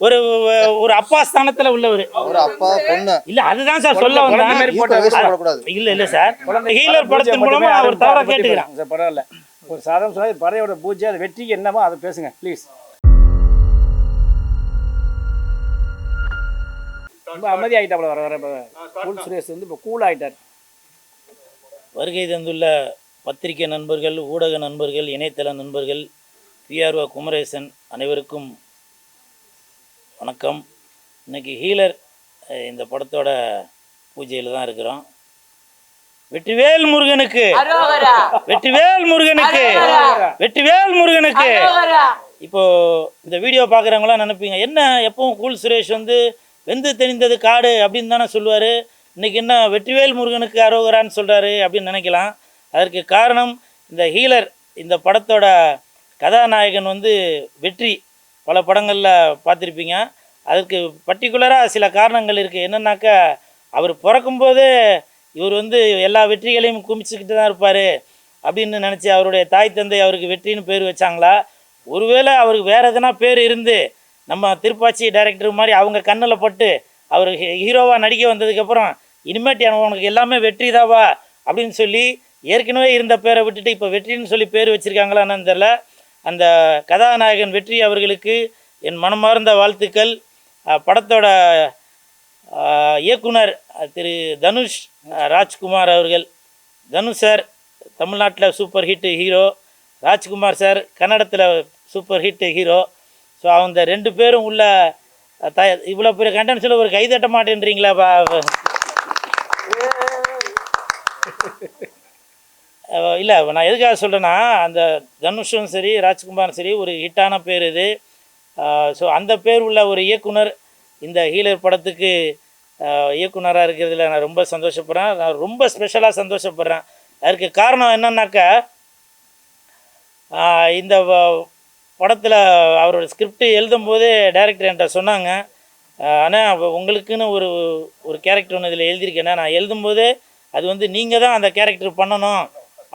ஒரு ஒரு அப்பா ஸ்தானத்துல உள்ளவர். ஒரு அப்பா பொண்ணு. இல்ல அதுதான் சார் சொல்ல வந்தேன். இல்ல இல்ல சார். ஹீலர் படத்தின் மூலமா அவர் தவறா கேட்டுக்கிறான் சார் பரவாயில்ல. ஒரு சாதம் சொன்னா பறையோட பூஜை அது வெற்றிக்கு என்னமோ அதை பேசுங்க ப்ளீஸ் ரொம்ப அமைதி ஆகிட்டாப்ல வர வர. கூல் சுரேஷ் வந்து இப்போ கூல் ஆகிட்டார் வருகை தந்துள்ள பத்திரிகை நண்பர்கள் ஊடக நண்பர்கள் இணையதள நண்பர்கள் பிஆர்ஓ குமரேசன் அனைவருக்கும் வணக்கம். இன்னைக்கு ஹீலர் இந்த படத்தோட பூஜையில் தான் இருக்கிறோம். வெற்றிவேல் முருகனுக்கு. வெற்றிவேல் முருகனுக்கு. வெற்றிவேல் முருகனுக்கு. இப்போ இந்த வீடியோ பார்க்குறவங்களாம் நினைப்பீங்க என்ன எப்பவும் கூல் சுரேஷ் வந்து வெந்து தெளிந்தது காடு? அப்படின்னு தானே சொல்லுவார். இன்னைக்கு என்ன வெற்றிவேல் முருகனுக்கு அரோகரான்னு சொல்கிறாரு அப்படின்னு நினைக்கலாம். அதற்கு காரணம் இந்த ஹீலர் இந்த படத்தோட கதாநாயகன் வந்து வெற்றி. பல படங்களில் பார்த்துருப்பீங்க. அதற்கு பர்டிகுலராக சில காரணங்கள் இருக்குது என்னென்னாக்கா அவர் பிறக்கும்போது இவர் வந்து எல்லா வெற்றிகளையும் குமிச்சுக்கிட்டு தான் இருப்பார் அப்படின்னு நினச்சி அவருடைய தாய் தந்தை அவருக்கு வெற்றின்னு பேர் வச்சாங்களா? ஒருவேளை அவருக்கு வேறு எதனா பேர் இருந்து நம்ம திருப்பாச்சி டைரக்டர் மாதிரி அவங்க கண்ணில் பட்டு அவர் ஹீரோவாக நடிக்க வந்ததுக்கப்புறம் இனிமேட்டு எனக்கு உனக்கு எல்லாமே வெற்றி தாவா? அப்படின்னு சொல்லி ஏற்கனவே இருந்த பேரை விட்டுட்டு இப்போ வெற்றின்னு சொல்லி பேர் வச்சுருக்காங்களா தெரில அந்த கதாநாயகன் வெற்றி அவர்களுக்கு என் மனமார்ந்த வாழ்த்துக்கள். படத்தோட இயக்குனர் திரு தனுஷ் ராஜ்குமார் அவர்கள். தனுஷ் சார் தமிழ்நாட்டில் super hit hero. Rajkumar sir கன்னடத்தில் சூப்பர் ஹிட் ஹீரோ. ஸோ அவங்க ரெண்டு பேரும் உள்ள த இவ்வளோ பெரிய கண்டென்ஸில் ஒரு கைதட்ட மாட்டேன்றீங்களா இல்லை நான் எதுக்காக சொல்கிறேன்னா அந்த தனுஷும் சரி ராஜ்குமாரும் சரி ஒரு ஹிட்டான பேர் இது. ஸோ அந்த பேர் உள்ள ஒரு இயக்குனர் இந்த ஹீலர் படத்துக்கு இயக்குனராக இருக்கிறதுல நான் ரொம்ப சந்தோஷப்படுறேன். நான் ரொம்ப ஸ்பெஷலாக சந்தோஷப்படுறேன். அதற்கு காரணம் என்னன்னாக்கா இந்த படத்தில் அவரோட ஸ்கிரிப்ட் எழுதும்போதே டைரக்டர் என்கிட்ட சொன்னாங்க. ஆனால் உங்களுக்குன்னு ஒரு ஒரு கேரக்டர் ஒன்று இதில் எழுதியிருக்கேன்னா நான் எழுதும்போதே அது வந்து நீங்கள் தான் அந்த கேரக்டர் பண்ணணும்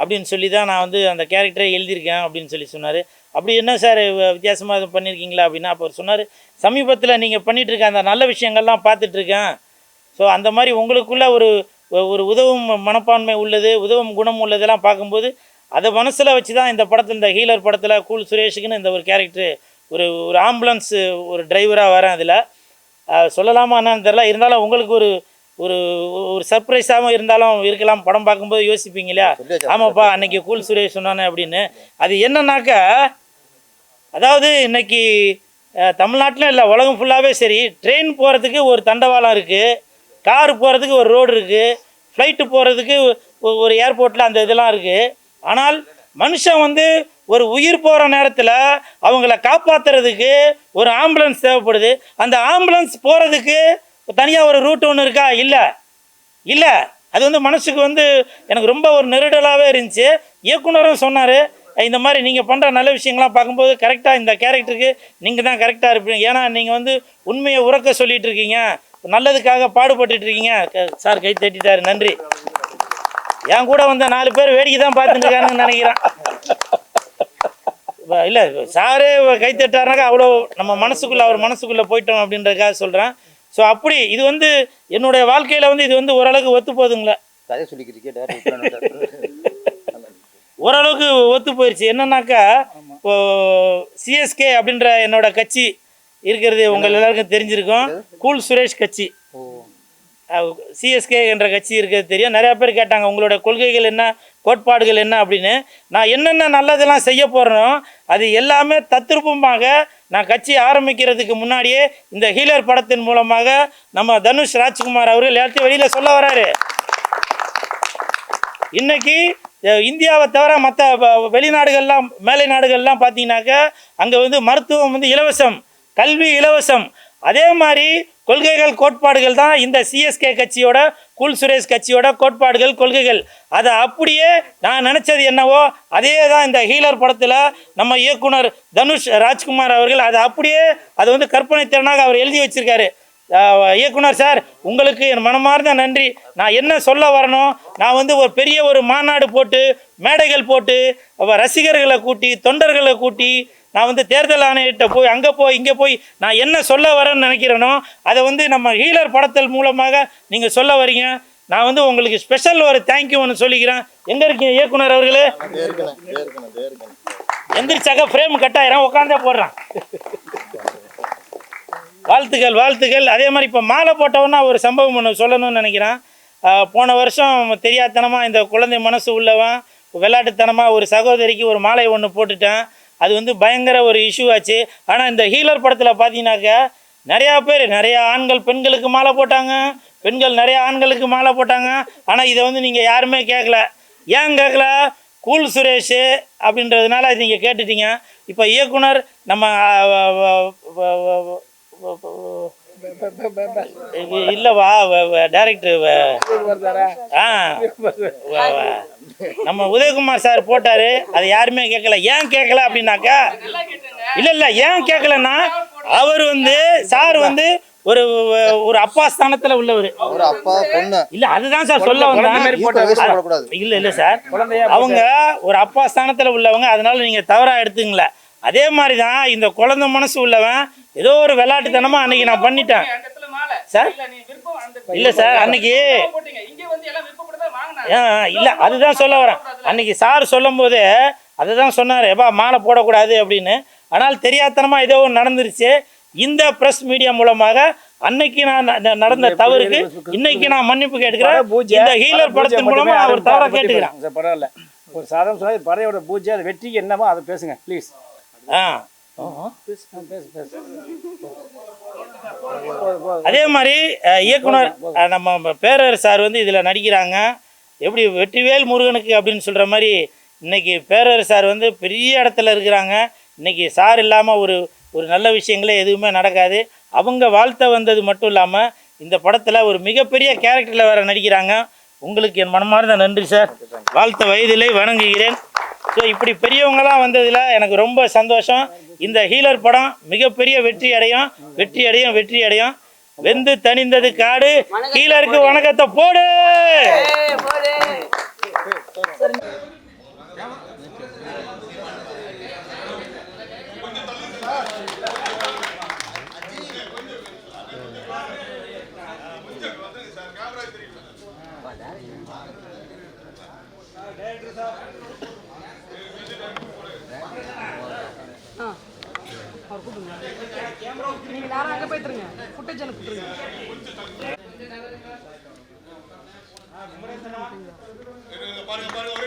அப்படின்னு சொல்லி தான் நான் வந்து அந்த கேரக்டரை எழுதியிருக்கேன் அப்படின்னு சொல்லி சொன்னார். அப்படி என்ன சார் வித்தியாசமாக இது பண்ணியிருக்கீங்களா அப்படின்னா அப்போ அவர் சொன்னார் சமீபத்தில் நீங்கள் பண்ணிகிட்டு இருக்க அந்த நல்ல விஷயங்கள்லாம் பார்த்துட்ருக்கேன் ஸோ அந்த மாதிரி உங்களுக்குள்ளே ஒரு ஒரு உதவும் மனப்பான்மை உள்ளது உதவும் குணம் உள்ளதெல்லாம் பார்க்கும்போது அதை மனசில் வச்சு தான் இந்த படத்தில் இந்த ஹீலர் படத்தில் கூல் சுரேஷுக்குன்னு இந்த ஒரு கேரக்டர் ஒரு ஒரு ஆம்புலன்ஸு ஒரு டிரைவராக வரேன் அதில். சொல்லலாமா என்னன்னு தெரில இருந்தாலும் உங்களுக்கு ஒரு ஒரு ஒரு சர்ப்ரைஸாகவும் இருந்தாலும் இருக்கலாம். படம் பார்க்கும்போது யோசிப்பீங்க இல்லையா. ஆமாப்பா அன்னைக்கு கூல் சுரேஷ் சொன்னானே அப்படின்னு. அது என்னன்னாக்கா அதாவது இன்னைக்கு தமிழ்நாட்டில் இல்லை உலகம் ஃபுல்லாகவே சரி ட்ரெயின் போகிறதுக்கு ஒரு தண்டவாளம் இருக்குது கார் போகிறதுக்கு ஒரு ரோடு இருக்குது ஃப்ளைட்டு போகிறதுக்கு ஒரு ஏர்போர்ட்டில் அந்த இதெல்லாம் இருக்குது ஆனால் மனுஷன் வந்து ஒரு உயிர் போகிற நேரத்தில் அவங்கள காப்பாற்றுறதுக்கு ஒரு ஆம்புலன்ஸ் தேவைப்படுது. அந்த ஆம்புலன்ஸ் போகிறதுக்கு தனியாக ஒரு ரூட் ஒன்று இருக்கா? இல்லை. இல்லை. அது வந்து மனசுக்கு வந்து எனக்கு ரொம்ப ஒரு நெருடலாகவே இருந்துச்சு. இயக்குனரும் சொன்னார் இந்த மாதிரி நீங்கள் பண்ணுற நல்ல விஷயங்கள்லாம் பார்க்கும்போது கரெக்டாக இந்த கேரக்டருக்கு நீங்கள் தான் கரெக்டாக இருப்பீங்க. ஏன்னா நீங்கள் வந்து உண்மையை உறக்க சொல்லிகிட்டு இருக்கீங்க. நல்லதுக்காக பாடுபட்டுட்டு இருக்கீங்க. க- சார் கை தட்டிட்டார் நன்றி. என் கூட வந்த நாலு பேர் வேடிக்கை தான் பார்த்துட்டு இருக்காங்கன்னு நினைக்கிறேன். இல்லை சாரே கை தட்டாருனாக்கா அவ்வளோ நம்ம மனசுக்குள்ளே அவர் மனசுக்குள்ளே போயிட்டோம் அப்படின்றதுக்காக சொல்கிறேன் ஸோ அப்படி இது வந்து என்னுடைய வாழ்க்கையில் வந்து இது வந்து ஓரளவுக்கு ஒத்து போகுதுங்களே சொல்லிக்கிறீங்க ஓரளவுக்கு ஒத்து போயிடுச்சு என்னன்னாக்கா இப்போ சிஎஸ்கே அப்படின்ற என்னோட கட்சி இருக்கிறது உங்கள் எல்லாருக்கும் தெரிஞ்சிருக்கும். கூல் சுரேஷ் கட்சி. சிஎஸ்கே என்ற கட்சி இருக்கிறது தெரியும். நிறையா பேர் கேட்டாங்க உங்களோட கொள்கைகள் என்ன? கோட்பாடுகள் என்ன? அப்படின்னு. நான் என்னென்ன நல்லதெல்லாம் செய்ய போகிறேனோ அது எல்லாமே தத்ரூபமாக நான் கட்சி ஆரம்பிக்கிறதுக்கு முன்னாடியே இந்த ஹீலர் படத்தின் மூலமாக நம்ம தனுஷ் ராஜ்குமார் அவர்கள் எல்லாத்தையும் வெளியில் சொல்ல வராரு. இன்னைக்கு இந்தியாவை தவிர மற்ற வெளிநாடுகள்லாம் மேலை நாடுகள்லாம் பார்த்தீங்கன்னாக்கா அங்கே வந்து மருத்துவம் வந்து இலவசம் கல்வி இலவசம். அதே மாதிரி கொள்கைகள் கோட்பாடுகள் தான் இந்த சிஎஸ்கே கட்சியோட குல் சுரேஷ் கட்சியோட கோட்பாடுகள் கொள்கைகள். அதை அப்படியே நான் நினச்சது என்னவோ அதே தான் இந்த ஹீலர் படத்தில் நம்ம இயக்குனர் தனுஷ் ராஜ்குமார் அவர்கள் அதை அப்படியே அது வந்து கற்பனை திறனாக அவர் எழுதி வச்சிருக்காரு. இயக்குனர் சார் உங்களுக்கு என் மனமார்ந்த நன்றி. நான் என்ன சொல்ல வரணும் நான் வந்து ஒரு பெரிய ஒரு மாநாடு போட்டு மேடைகள் போட்டு ரசிகர்களை கூட்டி தொண்டர்களை கூட்டி நான் வந்து தேர்தல் ஆணையிட்ட போய் அங்கே போய் இங்கே போய் நான் என்ன சொல்ல வரேன்னு நினைக்கிறேனோ அதை வந்து நம்ம ஹீலர் படத்தல் மூலமாக நீங்கள் சொல்ல வரீங்க. நான் வந்து உங்களுக்கு ஸ்பெஷல் ஒரு தேங்க்யூ ஒன்று சொல்லிக்கிறேன். எங்கே இருக்கீங்க இயக்குனர் அவர்களே? தேர்க்கணும் எந்திரிச்சாக்க ஃப்ரேம் கட்டாயிரம் உட்காந்தே போடுறான். வாழ்த்துக்கள் வாழ்த்துக்கள். அதே மாதிரி இப்போ மாலை போட்டவொன்னா ஒரு சம்பவம் ஒன்று சொல்லணும்னு நினைக்கிறேன். போன வருஷம் தெரியாதனமாக இந்த குழந்தை மனசு உள்ளவன் விளையாட்டுத்தனமாக ஒரு சகோதரிக்கு ஒரு மாலை ஒன்று போட்டுட்டேன். அது வந்து பயங்கர ஒரு இஷ்யூ ஆச்சு. ஆனால் இந்த ஹீலர் படத்தில் பார்த்தீங்கன்னாக்க நிறையா பேர் நிறையா ஆண்கள் பெண்களுக்கு மாலை போட்டாங்க. பெண்கள் நிறையா ஆண்களுக்கு மாலை போட்டாங்க. ஆனால் இதை வந்து நீங்கள் யாருமே கேட்கல ஏன் கேட்கல கூல் சுரேஷ் அப்படின்றதுனால அது நீங்கள் கேட்டுட்டீங்க. இப்போ இயக்குனர் நம்ம இல்லைவா டேரக்டர் ஆ. நம்ம உதயகுமார் சார் போட்டாரு அதை யாருமே கேட்கல. ஏன் கேட்கல அப்படின்னாக்கா இல்லை இல்லை ஏன் கேட்கலன்னா அவர் வந்து சார் வந்து ஒரு ஒரு அப்பா ஸ்தானத்தில் உள்ளவர். ஒரு அப்பா பொண்ணு. இல்லை அதுதான் சார் சொல்ல வந்தேன். இல்ல இல்ல சார். குழந்தையா அவங்க ஒரு அப்பா ஸ்தானத்துல உள்ளவங்க அதனால நீங்க தவறா எடுத்துங்கள அதே மாதிரி தான் இந்த குழந்தை மனசு உள்ளவன் ஏதோ ஒரு விளையாட்டுத்தனமா அன்னைக்கு நான் பண்ணிட்டேன். சார்? இல்ல சார் அன்னைக்கு ஆ, இல்ல அதுதான் சொல்ல வரேன். அன்னைக்கு சார் சொல்லும் போது அதை தான் சொன்னார் எப்பா மாலை போடக்கூடாது அப்படின்னு. ஆனால் தெரியாத்தனமா ஏதோ ஒன்று நடந்துருச்சு. இந்த பிரஸ் மீடியா மூலமாக அன்னைக்கு நான் ந- நடந்த தவறுக்கு இன்னைக்கு நான் மன்னிப்பு கேட்டுக்கிறேன். இந்த ஹீலர் படத்தின் மூலமா அவர் தவறா கேட்டுக்கிறேன் சார் பரவாயில்ல. ஒரு சாதம் சொன்னா பறையோட பூஜை அது வெற்றிக்கு என்னமோ அதை பேசுங்க ப்ளீஸ் ஆ. அதே மாதிரி இயக்குனர் நம்ம பேரர் சார் வந்து இதில் நடிக்கிறாங்க. எப்படி வெற்றிவேல் முருகனுக்கு அப்படின்னு சொல்கிற மாதிரி இன்னைக்கு பேரர் சார் வந்து பெரிய இடத்துல இருக்கிறாங்க. இன்னைக்கு சார் இல்லாமல் ஒரு ஒரு நல்ல விஷயங்களே எதுவுமே நடக்காது. அவங்க வாழ்த்த வந்தது மட்டும் இல்லாமல் இந்த படத்தில் ஒரு மிகப்பெரிய கேரக்டரில் வேறு நடிக்கிறாங்க. உங்களுக்கு என் மனமார்ந்த நன்றி சார். வாழ்த்த வயதிலே வணங்குகிறேன். ஸோ இப்படி பெரியவங்களாம் வந்ததில் எனக்கு ரொம்ப சந்தோஷம். இந்த ஹீலர் படம் மிகப்பெரிய வெற்றி அடையும் வெற்றி அடையும் வெற்றி அடையும் வெந்து தணிந்தது காடு ஹீலருக்கு வணக்கத்தை போடு அவர் கூப்பிடுங்க நீங்க நேரம் அங்கே போய்த்துருங்க ஃபுட்டேஜ் எனக்கு பாருங்க பாருங்க.